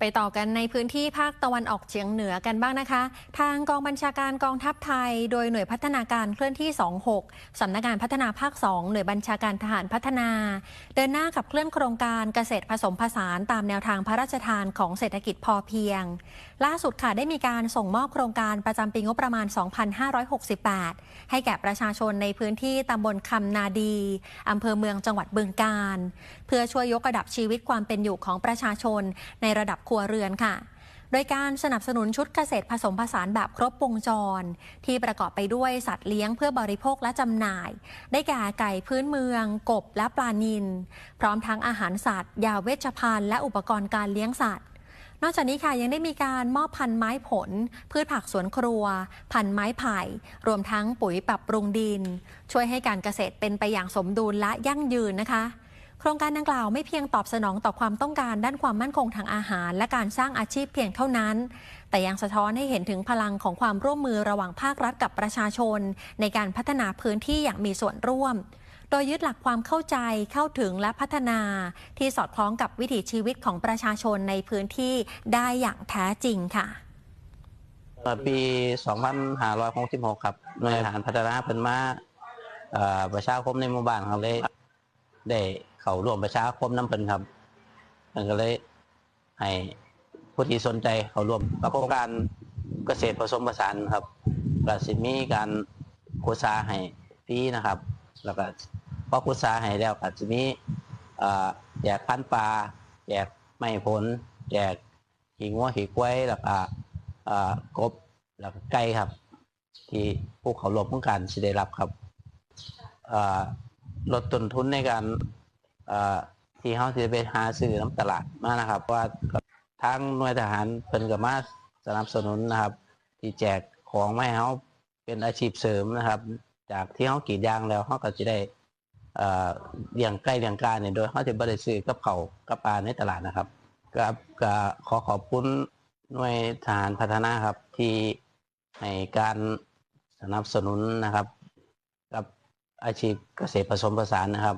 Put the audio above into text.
ไปต่อกันในพื้นที่ภาคตะวันออกเฉียงเหนือกันบ้างนะคะ ทางกองบัญชาการกองทัพไทย โดยหน่วยพัฒนาการเคลื่อนที่ 26 สำนักงานพัฒนาภาค 2 หน่วยบัญชาการทหารพัฒนา เดินหน้าขับเคลื่อนโครงการเกษตรผสมผสานตามแนวทางพระราชทานของเศรษฐกิจพอเพียง ล่าสุดค่ะได้มีการส่งมอบโครงการประจำปีงบประมาณ 2568 ให้แก่ประชาชนในพื้นที่ตำบลคำนาดีอำเภอเมืองจังหวัดบึงกาฬเพื่อช่วยยกระดับชีวิตความเป็นอยู่ของประชาชนในระดับครัวเรือนค่ะ โดยการสนับสนุนชุดเกษตรผสมผสานแบบครบวงจร ที่ประกอบไปด้วยสัตว์เลี้ยงเพื่อบริโภคและจำหน่าย ได้แก่ไก่พื้นเมือง กบและปลานิลพร้อมทั้งอาหารสัตว์ ยาเวชภัณฑ์และอุปกรณ์การเลี้ยงสัตว์นอกจากนี้ค่ะยังได้มีการมอบพันธุ์ไม้ผล พืชผักสวนครัว พันธุ์ไม้ไผ่ รวมทั้งปุ๋ยปรับปรุงดิน ช่วยให้การเกษตรเป็นไปอย่างสมดุลและยั่งยืนนะคะ โครงการดังกล่าวไม่เพียงตอบสนองต่อความต้องการด้านความมั่นคงทางอาหาร และการสร้างอาชีพเพียงเท่านั้น แต่ยังสะท้อนให้เห็นถึงพลังของความร่วมมือระหว่างภาครัฐกับประชาชน ในการพัฒนาพื้นที่อย่างมีส่วนร่วม โดยยึดหลักความเข้าใจเข้าถึงและพัฒนา ที่สอดคล้องกับวิถีชีวิตของประชาชนในพื้นที่ได้อย่างแท้จริงค่ะเอ่อปี 2566 ครับหน่วยทหารพัฒนาเพิ่นมาเอ่อประชาคมในหมู่บ้านครับเลยได้ เขาร่วมประชาคมน้ำเพิ่นครับเพิ่นก็เลยให้ผู้ที่สนใจเขาร่วมกับโครงการเกษตรผสมผสานครับก็สิมีการโฆษาให้ฟรีนะครับ แล้วก็พอโฆษาให้แล้วก็จะมีแจกพันปลาแจกไม้ผลแจกขี้งัวขี้ควายแล้วก็กบแล้วก็ไก่ครับ ที่ผู้เขารวมโครงการสิได้รับครับลดต้นทุนในการ ที่เขาสิไปหาซื้อน้ำตลาดมานะครับว่าทางหน่วยทหารเพิ่นก็มาสนับสนุนนะครับ ที่แจกของมาให้เขาเป็นอาชีพเสริมนะครับ จากที่เขากรีดยางแล้วเขาก็จะได้เอ่อเลี้ยงไก่เลี้ยงกาเนี่ยโดยเขาจะบริซื้อกับเขากับปลาในตลาดนะครับก็ก็ขอขอบคุณหน่วยทหารพัฒนาครับที่ให้การสนับสนุนนะครับ กับอาชีพเกษตรผสมผสานนะครับ